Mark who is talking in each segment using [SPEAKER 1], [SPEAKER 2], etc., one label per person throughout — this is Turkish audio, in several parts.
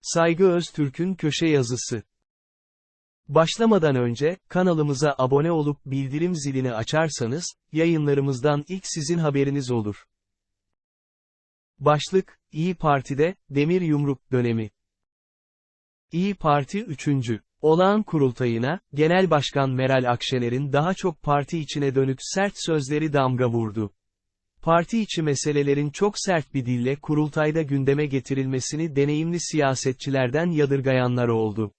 [SPEAKER 1] Saygı Öztürk'ün köşe yazısı. Başlamadan önce, kanalımıza abone olup bildirim zilini açarsanız, yayınlarımızdan ilk sizin haberiniz olur. Başlık, İyi Parti'de, Demir Yumruk dönemi. İyi Parti 3. Olağan kurultayına, Genel Başkan Meral Akşener'in daha çok parti içine dönük sert sözleri damga vurdu. Parti içi meselelerin çok sert bir dille kurultayda gündeme getirilmesini deneyimli siyasetçilerden yadırgayanlar oldu.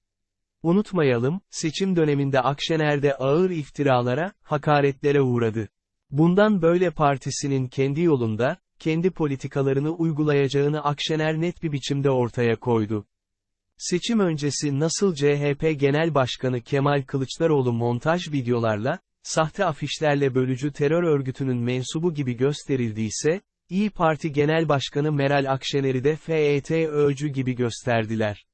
[SPEAKER 1] Unutmayalım, seçim döneminde Akşener de ağır iftiralara, hakaretlere uğradı. Bundan böyle partisinin kendi yolunda, kendi politikalarını uygulayacağını Akşener net bir biçimde ortaya koydu. Seçim öncesi nasıl CHP Genel Başkanı Kemal Kılıçdaroğlu montaj videolarla, sahte afişlerle bölücü terör örgütünün mensubu gibi gösterildiyse, İyi Parti Genel Başkanı Meral Akşener'i de FETÖ'cü gibi gösterdiler.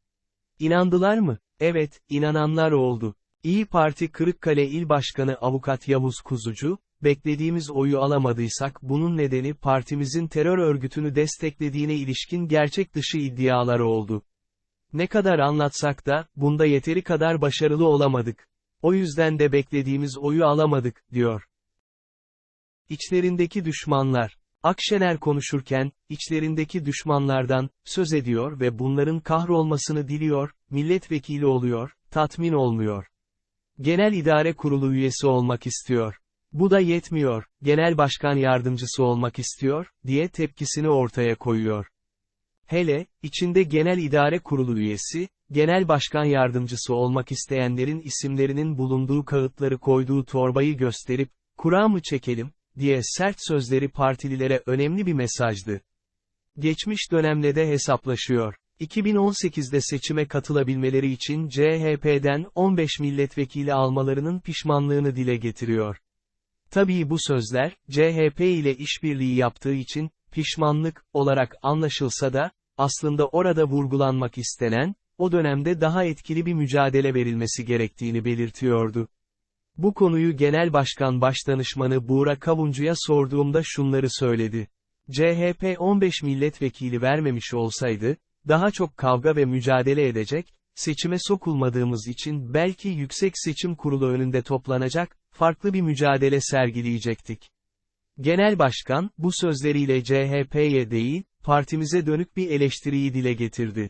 [SPEAKER 1] İnandılar mı? Evet, inananlar oldu. İyi Parti Kırıkkale İl Başkanı Avukat Yavuz Kuzucu, beklediğimiz oyu alamadıysak bunun nedeni partimizin terör örgütünü desteklediğine ilişkin gerçek dışı iddialar oldu. Ne kadar anlatsak da, bunda yeteri kadar başarılı olamadık. O yüzden de beklediğimiz oyu alamadık, diyor. İçlerindeki düşmanlar. Akşener konuşurken, içlerindeki düşmanlardan, söz ediyor ve bunların kahrolmasını diliyor, milletvekili oluyor, tatmin olmuyor. Genel İdare Kurulu üyesi olmak istiyor. Bu da yetmiyor, genel başkan yardımcısı olmak istiyor, diye tepkisini ortaya koyuyor. Hele, içinde genel idare kurulu üyesi, genel başkan yardımcısı olmak isteyenlerin isimlerinin bulunduğu kağıtları koyduğu torbayı gösterip, kura mı çekelim, diye sert sözleri partililere önemli bir mesajdı. Geçmiş dönemle de hesaplaşıyor. 2018'de seçime katılabilmeleri için CHP'den 15 milletvekili almalarının pişmanlığını dile getiriyor. Tabii bu sözler, CHP ile işbirliği yaptığı için, pişmanlık, olarak anlaşılsa da, aslında orada vurgulanmak istenen, o dönemde daha etkili bir mücadele verilmesi gerektiğini belirtiyordu. Bu konuyu Genel Başkan Başdanışmanı Buğra Kavuncu'ya sorduğumda şunları söyledi. CHP 15 milletvekili vermemiş olsaydı, daha çok kavga ve mücadele edecek, seçime sokulmadığımız için belki Yüksek Seçim Kurulu önünde toplanacak, farklı bir mücadele sergileyecektik. Genel Başkan, bu sözleriyle CHP'ye değil, partimize dönük bir eleştiriyi dile getirdi.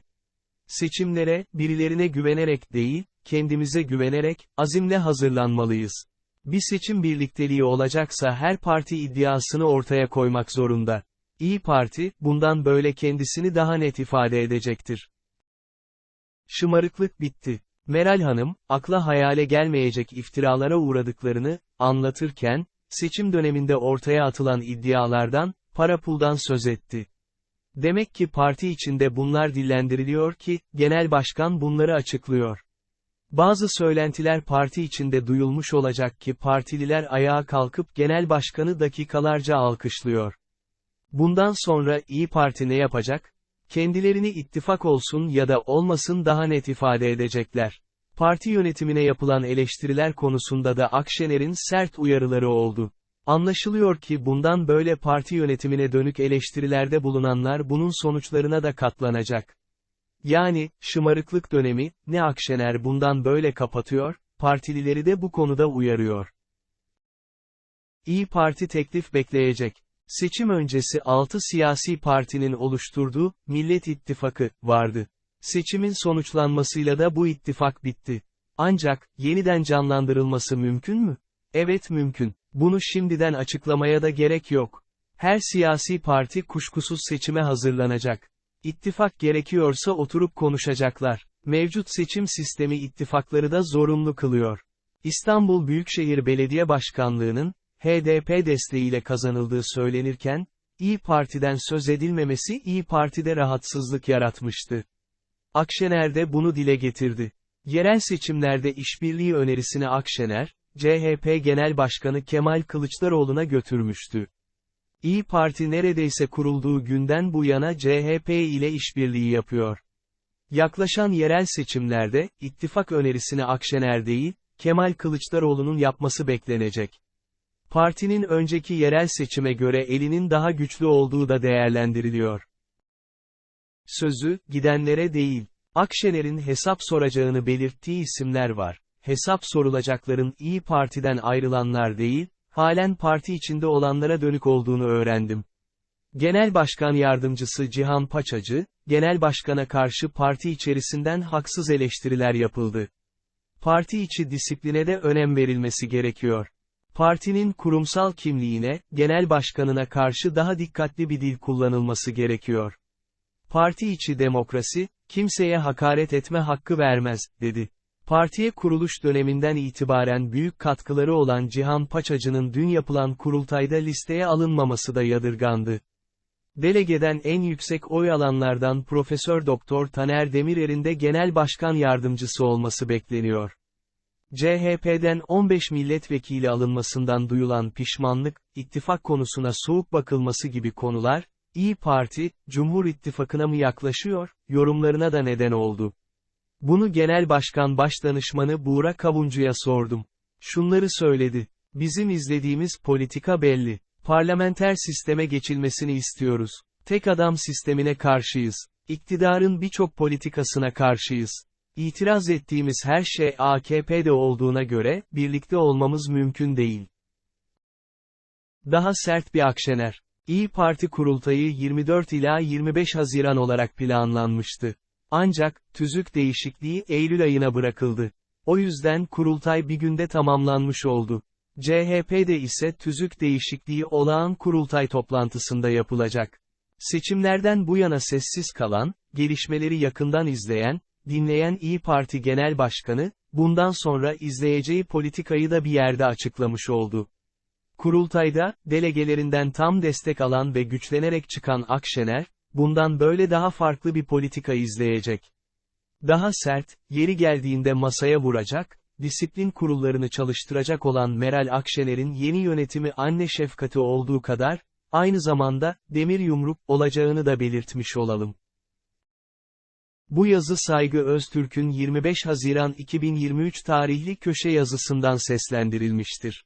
[SPEAKER 1] Seçimlere, birilerine güvenerek değil, kendimize güvenerek, azimle hazırlanmalıyız. Bir seçim birlikteliği olacaksa her parti iddiasını ortaya koymak zorunda. İyi Parti, bundan böyle kendisini daha net ifade edecektir. Şımarıklık bitti. Meral Hanım, akla hayale gelmeyecek iftiralara uğradıklarını, anlatırken, seçim döneminde ortaya atılan iddialardan, para puldan söz etti. Demek ki parti içinde bunlar dillendiriliyor ki, genel başkan bunları açıklıyor. Bazı söylentiler parti içinde duyulmuş olacak ki partililer ayağa kalkıp genel başkanı dakikalarca alkışlıyor. Bundan sonra İyi Parti ne yapacak? Kendilerini ittifak olsun ya da olmasın daha net ifade edecekler. Parti yönetimine yapılan eleştiriler konusunda da Akşener'in sert uyarıları oldu. Anlaşılıyor ki bundan böyle parti yönetimine dönük eleştirilerde bulunanlar bunun sonuçlarına da katlanacak. Yani, şımarıklık dönemi, ne Akşener bundan böyle kapatıyor, partilileri de bu konuda uyarıyor. İyi Parti teklif bekleyecek. Seçim öncesi 6 siyasi partinin oluşturduğu, Millet İttifakı, vardı. Seçimin sonuçlanmasıyla da bu ittifak bitti. Ancak, yeniden canlandırılması mümkün mü? Evet mümkün. Bunu şimdiden açıklamaya da gerek yok. Her siyasi parti kuşkusuz seçime hazırlanacak. İttifak gerekiyorsa oturup konuşacaklar. Mevcut seçim sistemi ittifakları da zorunlu kılıyor. İstanbul Büyükşehir Belediye Başkanlığı'nın, HDP desteğiyle kazanıldığı söylenirken, İyi Parti'den söz edilmemesi İyi Parti'de rahatsızlık yaratmıştı. Akşener de bunu dile getirdi. Yerel seçimlerde işbirliği önerisini Akşener, CHP Genel Başkanı Kemal Kılıçdaroğlu'na götürmüştü. İyi Parti neredeyse kurulduğu günden bu yana CHP ile işbirliği yapıyor. Yaklaşan yerel seçimlerde, ittifak önerisini Akşener değil, Kemal Kılıçdaroğlu'nun yapması beklenecek. Partinin önceki yerel seçime göre elinin daha güçlü olduğu da değerlendiriliyor. Sözü, gidenlere değil. Akşener'in hesap soracağını belirttiği isimler var. Hesap sorulacakların İyi Parti'den ayrılanlar değil, halen parti içinde olanlara dönük olduğunu öğrendim. Genel Başkan Yardımcısı Cihan Paçacı, Genel Başkan'a karşı parti içerisinden haksız eleştiriler yapıldı. Parti içi disipline de önem verilmesi gerekiyor. Partinin kurumsal kimliğine, genel başkanına karşı daha dikkatli bir dil kullanılması gerekiyor. Parti içi demokrasi, kimseye hakaret etme hakkı vermez, dedi. Partiye kuruluş döneminden itibaren büyük katkıları olan Cihan Paçacı'nın dün yapılan kurultayda listeye alınmaması da yadırgandı. Delegeden en yüksek oy alanlardan Profesör Doktor Taner Demirer'in de genel başkan yardımcısı olması bekleniyor. CHP'den 15 milletvekili alınmasından duyulan pişmanlık, ittifak konusuna soğuk bakılması gibi konular, İyi Parti, Cumhur İttifakı'na mı yaklaşıyor, yorumlarına da neden oldu. Bunu Genel Başkan Başdanışmanı Buğra Kavuncu'ya sordum. Şunları söyledi. Bizim izlediğimiz politika belli. Parlamenter sisteme geçilmesini istiyoruz. Tek adam sistemine karşıyız. İktidarın birçok politikasına karşıyız. İtiraz ettiğimiz her şey AKP'de olduğuna göre, birlikte olmamız mümkün değil. Daha sert bir Akşener. İyi Parti kurultayı 24 ila 25 Haziran olarak planlanmıştı. Ancak, tüzük değişikliği Eylül ayına bırakıldı. O yüzden kurultay bir günde tamamlanmış oldu. CHP'de ise tüzük değişikliği olağan kurultay toplantısında yapılacak. Seçimlerden bu yana sessiz kalan, gelişmeleri yakından izleyen, dinleyen İyi Parti Genel Başkanı, bundan sonra izleyeceği politikayı da bir yerde açıklamış oldu. Kurultayda, delegelerinden tam destek alan ve güçlenerek çıkan Akşener, bundan böyle daha farklı bir politika izleyecek. Daha sert, yeri geldiğinde masaya vuracak, disiplin kurullarını çalıştıracak olan Meral Akşener'in yeni yönetimi anne şefkati olduğu kadar, aynı zamanda, demir yumruk, olacağını da belirtmiş olalım. Bu yazı Saygı Öztürk'ün 25 Haziran 2023 tarihli köşe yazısından seslendirilmiştir.